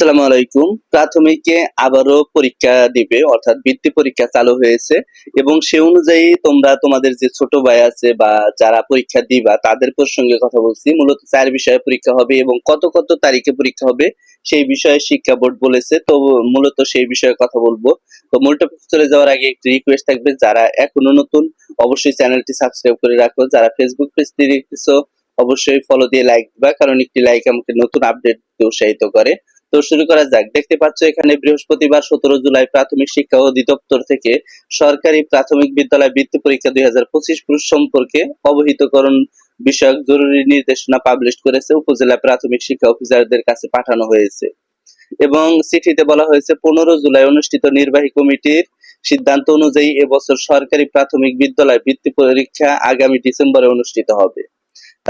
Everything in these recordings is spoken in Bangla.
আসসালামু আলাইকুম। প্রাথমিকে আবারও পরীক্ষা দিবে, অর্থাৎ বৃত্তি পরীক্ষা চালু হয়েছে এবং সে অনুযায়ী তোমরা তোমাদের যে ছোট ভাই আছে বা যারা পরীক্ষা দিবা, তাদের প্রসঙ্গে কথা বলছি। মূলত চার বিষয়ে পরীক্ষা হবে এবং কত কত তারিখে পরীক্ষা হবে সেই বিষয়ে শিক্ষা বোর্ড বলেছে। তো মূলত সেই বিষয়ে কথা বলব। তো মূল চলে যাওয়ার আগে একটি রিকোয়েস্ট থাকবে, যারা এখনও নতুন, অবশ্যই চ্যানেলটি সাবস্ক্রাইব করে রাখো। যারা ফেসবুক পেজটি দেখতেছো, অবশ্যই ফলো দিয়ে লাইক দিবা, কারণ একটি লাইক আমাকে নতুন আপডেট উৎসাহিত করে। তো শুরু করা যাক। দেখতে পাচ্ছ এখানে বৃহস্পতিবার সতেরো জুলাই প্রাথমিক শিক্ষা অধিদপ্তর থেকে সরকারি প্রাথমিক বিদ্যালয় বৃত্তি পরীক্ষা দুই হাজার পঁচিশ সম্পর্কে অবহিতকরণ বিষয়ক জরুরি নির্দেশনা পাবলিশ করেছে উপজেলা প্রাথমিক শিক্ষা অফিসারদের কাছে পাঠানো হয়েছে। এবং চিঠিতে বলা হয়েছে, পনেরো জুলাই অনুষ্ঠিত নির্বাহী কমিটির সিদ্ধান্ত অনুযায়ী এবছর সরকারি প্রাথমিক বিদ্যালয় বৃত্তি পরীক্ষা আগামী ডিসেম্বরে অনুষ্ঠিত হবে।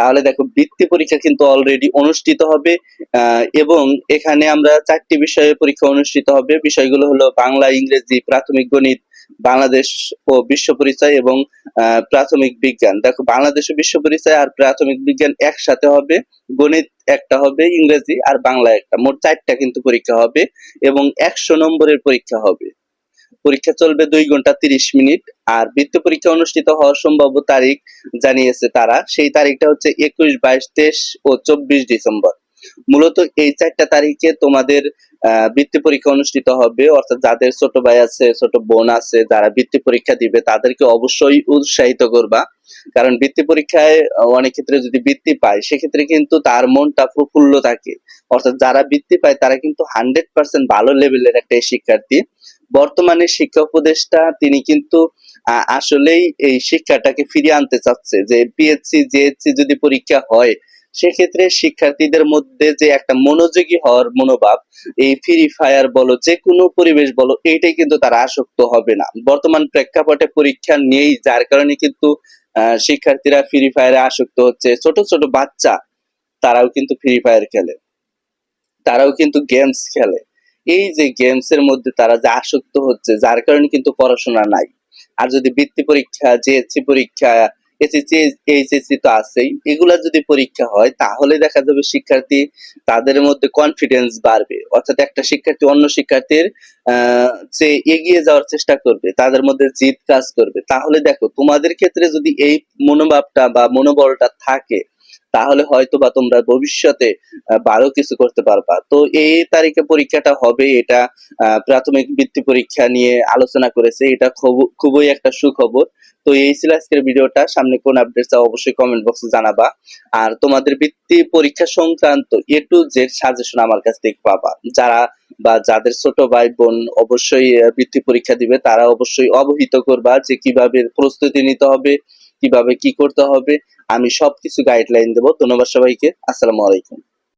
তাহলে দেখো বৃত্তি পরীক্ষা কিন্তু অলরেডি অনুষ্ঠিত হবে এবং এখানে আমরা চারটি বিষয়ে পরীক্ষা অনুষ্ঠিত হবে। বিষয়গুলো হলো বাংলা, ইংরেজি, প্রাথমিক গণিত, বাংলাদেশ ও বিশ্ব পরিচয় এবং প্রাথমিক বিজ্ঞান। দেখো বাংলাদেশ ও বিশ্ব পরিচয় আর প্রাথমিক বিজ্ঞান একসাথে হবে, গণিত একটা হবে, ইংরেজি আর বাংলা একটা। মোট চারটা কিন্তু পরীক্ষা হবে এবং একশো নম্বরের পরীক্ষা হবে। পরীক্ষা চলবে দুই ঘণ্টা তিরিশ মিনিট, আর বৃত্তি পরীক্ষা অনুষ্ঠিত হওয়ার সম্ভাব্য তারিখ জানিয়েছে তারা। সেই তারিখটা হচ্ছে একুশ, বাইশ, তেইশ ও চব্বিশ ডিসেম্বর। মূলত এই চারটা তারিখে তোমাদের বৃত্তি পরীক্ষা অনুষ্ঠিত হবে। অর্থাৎ যাদের ছোট ভাই আছে, ছোট বোন আছে, যারা বৃত্তি পরীক্ষা দিবে, তাদেরকে অবশ্যই উৎসাহিত করবা। কারণ বৃত্তি পরীক্ষায় অনেক ক্ষেত্রে যদি বৃত্তি পায়, সেক্ষেত্রে কিন্তু তার মনটা প্রফুল্ল থাকে। অর্থাৎ যারা বৃত্তি পায়, তারা কিন্তু হান্ড্রেড পার্সেন্ট ভালো লেভেলের একটা শিক্ষার্থী। বর্তমানে শিক্ষা উপদেষ্টা তিনি কিন্তু আসলেই এই শিক্ষাটাকে ফিরিয়ে আনতে চাচ্ছে যে পিএসসি জেএসসি যদি পরীক্ষা হয়, সেক্ষেত্রে শিক্ষার্থীদের মধ্যে যে একটা মনোযোগী হওয়ার মনোভাব, এই ফ্রি ফায়ার বলো, যে কোনো পরিবেশ বলো, এইটাই কিন্তু তারা আসক্ত হবে না। বর্তমান প্রেক্ষাপটে পরীক্ষা নেই যার কারণে কিন্তু শিক্ষার্থীরা ফ্রি ফায়ারে আসক্ত হচ্ছে। ছোট ছোট বাচ্চা, তারাও কিন্তু ফ্রি ফায়ার খেলে। তারাও কিন্তু গেমস খেলে। এই যে গেমস এর মধ্যে তারা যে আসক্ত হচ্ছে, যার কারণে কিন্তু পড়াশোনা নাই। আর যদি বৃত্তি পরীক্ষা জেএসসি পরীক্ষা এসএসসি এইচএসসি তো আছেই, এগুলা যদি পরীক্ষা হয়, তাহলে দেখা যাবে শিক্ষার্থী তাদের মধ্যে কনফিডেন্স বাড়বে। অর্থাৎ একটা শিক্ষার্থী অন্য শিক্ষার্থীর যে এগিয়ে যাওয়ার চেষ্টা করবে, তাদের মধ্যে জিদ কাজ করবে। তাহলে দেখো, তোমাদের ক্ষেত্রে যদি এই মনোভাবটা বা মনোবলটা থাকে তাহলে হয়তো বা তোমরা ভবিষ্যতে ভালো কিছু করতে পারবা। তো এই তারিখে পরীক্ষাটা হবে, এটা প্রাথমিক বৃত্তি পরীক্ষা নিয়ে আলোচনা করেছে, এটা খুবই একটা সুখবর। তো এই ছিল আজকের ভিডিওটা, সামনে কোন আপডেট অবশ্যই কমেন্ট বক্সে জানাবা। আর তোমাদের বৃত্তি পরীক্ষা সংক্রান্ত এ টু জেড সাজেশন আমার কাছ থেকে পাবা। যারা বা যাদের ছোট ভাই বোন অবশ্যই বৃত্তি পরীক্ষা দিবে, তারা অবশ্যই অবহিত করবা যে কীভাবে প্রস্তুতি নিতে হবে কীভাবে কি করতে হবে আমি সবকিছু গাইডলাইন দেবো। ধন্যবাদ সবাইকে। আসসালামু আলাইকুম।